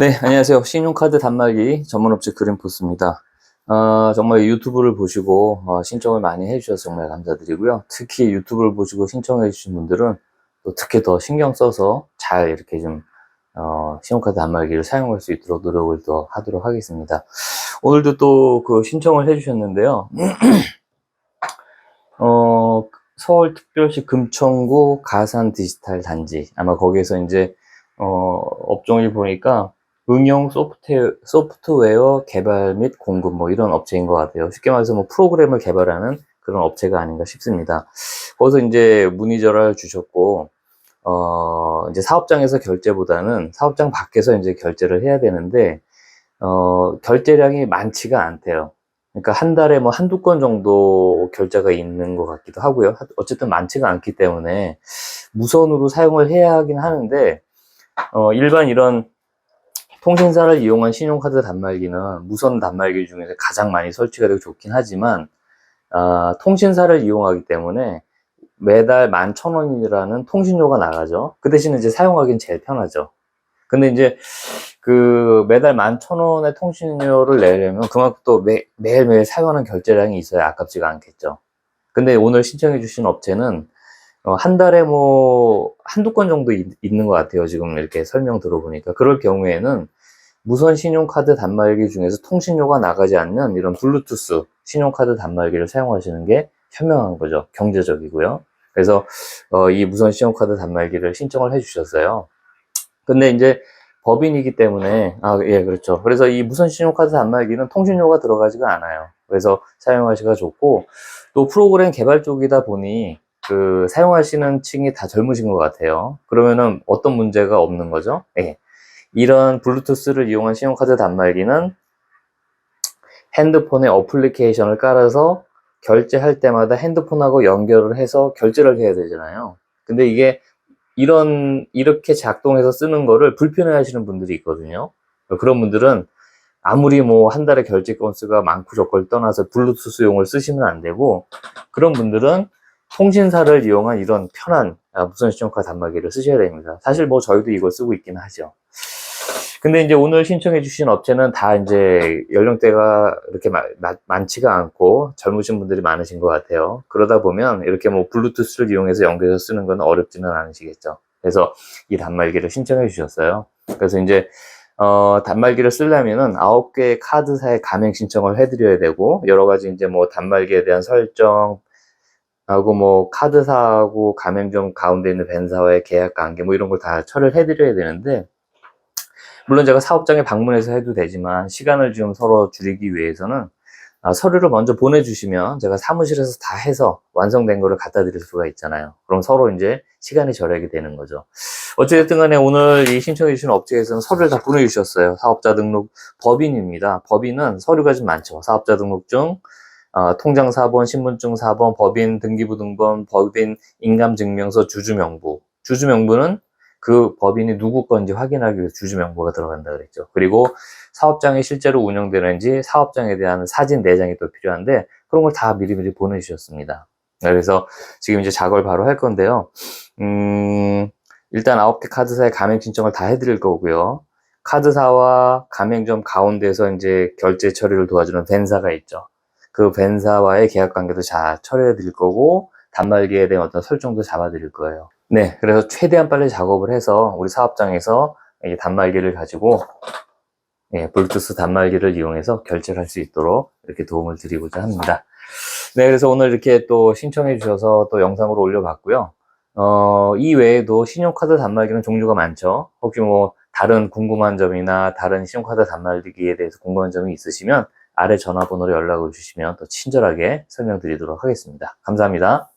네, 안녕하세요. 신용카드 단말기 전문업체 그린포스입니다. 어, 정말 유튜브를 보시고 어, 신청을 많이 해주셔서 정말 감사드리고요. 특히 유튜브를 보시고 신청해주신 분들은 또 특히 더 신경 써서 잘 이렇게 좀 어, 신용카드 단말기를 사용할 수 있도록 노력을 더 하도록 하겠습니다. 오늘도 또 그 신청을 해주셨는데요. 어, 서울특별시 금천구 가산 디지털 단지 아마 거기에서 이제 어, 업종을 보니까 응용 소프트웨어, 소프트웨어 개발 및 공급 뭐 이런 업체인 것 같아요. 쉽게 말해서 뭐 프로그램을 개발하는 그런 업체가 아닌가 싶습니다. 거기서 이제 문의 전화를 주셨고, 어, 이제 사업장에서 결제보다는 사업장 밖에서 이제 결제를 해야 되는데, 어, 결제량이 많지가 않대요. 그러니까 한 달에 뭐 한두 건 정도 결제가 있는 것 같기도 하고요. 하- 어쨌든 많지가 않기 때문에 무선으로 사용을 해야 하긴 하는데, 어, 일반 이런 통신사를 이용한 신용카드 단말기는 무선 단말기 중에서 가장 많이 설치가 되고 좋긴 하지만, 아, 통신사를 이용하기 때문에 매달 11,000원이라는 통신료가 나가죠. 그 대신에 이제 사용하기는 제일 편하죠. 근데 이제 그 매달 11,000원의 통신료를 내려면 그만큼 또 매, 매일매일 사용하는 결제량이 있어야 아깝지가 않겠죠. 근데 오늘 신청해 주신 업체는 어, 한 달에 뭐 한두 건 정도 있, 있는 것 같아요. 지금 이렇게 설명 들어보니까. 그럴 경우에는 무선 신용카드 단말기 중에서 통신료가 나가지 않는 이런 블루투스 신용카드 단말기를 사용하시는 게 현명한 거죠. 경제적이고요. 그래서 어, 이 무선 신용카드 단말기를 신청을 해주셨어요. 근데 이제 법인이기 때문에 아 예 그렇죠. 그래서 이 무선 신용카드 단말기는 통신료가 들어가지가 않아요. 그래서 사용하시기가 좋고 또 프로그램 개발 쪽이다 보니 그 사용하시는 층이 다 젊으신 것 같아요. 그러면은 어떤 문제가 없는 거죠? 예. 이런 블루투스를 이용한 신용카드 단말기는 핸드폰에 어플리케이션을 깔아서 결제할 때마다 핸드폰하고 연결을 해서 결제를 해야 되잖아요. 근데 이게 이런 이렇게 작동해서 쓰는 거를 불편해 하시는 분들이 있거든요. 그런 분들은 아무리 뭐 한 달에 결제 건수가 많고 적고를 떠나서 블루투스용을 쓰시면 안 되고 그런 분들은 통신사를 이용한 이런 편한 아, 무선 신용카드 단말기를 쓰셔야 됩니다. 사실 뭐 저희도 이걸 쓰고 있긴 하죠. 근데 이제 오늘 신청해 주신 업체는 다 이제 연령대가 이렇게 많지가 않고 젊으신 분들이 많으신 것 같아요. 그러다 보면 이렇게 뭐 블루투스를 이용해서 연결해서 쓰는 건 어렵지는 않으시겠죠. 그래서 이 단말기를 신청해 주셨어요. 그래서 이제 어, 단말기를 쓰려면은 아홉 개의 카드사에 가맹 신청을 해드려야 되고 여러 가지 이제 뭐 단말기에 대한 설정 하고 뭐 카드사하고 가맹점 가운데 있는 벤사와의 계약 관계 뭐 이런 걸 다 처리를 해드려야 되는데 물론 제가 사업장에 방문해서 해도 되지만 시간을 좀 서로 줄이기 위해서는 아, 서류를 먼저 보내주시면 제가 사무실에서 다 해서 완성된 거를 갖다 드릴 수가 있잖아요. 그럼 서로 이제 시간이 절약이 되는 거죠. 어찌됐든 간에 오늘 이 신청해주신 업체에서는 서류를 다 보내주셨어요. 사업자 등록 법인입니다. 법인은 서류가 좀 많죠. 사업자 등록증, 어, 통장 4번, 신분증 4번, 법인 등기부 등본, 법인 인감증명서 주주명부. 주주명부는 그 법인이 누구 건지 확인하기 위해서 주주명부가 들어간다 그랬죠. 그리고 사업장이 실제로 운영되는지 사업장에 대한 사진 4장이 또 필요한데 그런 걸 다 미리미리 보내주셨습니다. 그래서 지금 이제 작업을 바로 할 건데요. 음, 일단 9개 카드사에 가맹 신청을 다 해드릴 거고요. 카드사와 가맹점 가운데서 이제 결제 처리를 도와주는 벤사가 있죠. 그 벤사와의 계약 관계도 잘 처리해 드릴 거고 단말기에 대한 어떤 설정도 잡아 드릴 거예요. 네, 그래서 최대한 빨리 작업을 해서 우리 사업장에서 이 단말기를 가지고 예, 블루투스 단말기를 이용해서 결제를 할 수 있도록 이렇게 도움을 드리고자 합니다. 네, 그래서 오늘 이렇게 또 신청해 주셔서 또 영상으로 올려봤고요. 어, 이 외에도 신용카드 단말기는 종류가 많죠. 혹시 뭐 다른 궁금한 점이나 다른 신용카드 단말기에 대해서 궁금한 점이 있으시면 아래 전화번호로 연락을 주시면 또 친절하게 설명드리도록 하겠습니다. 감사합니다.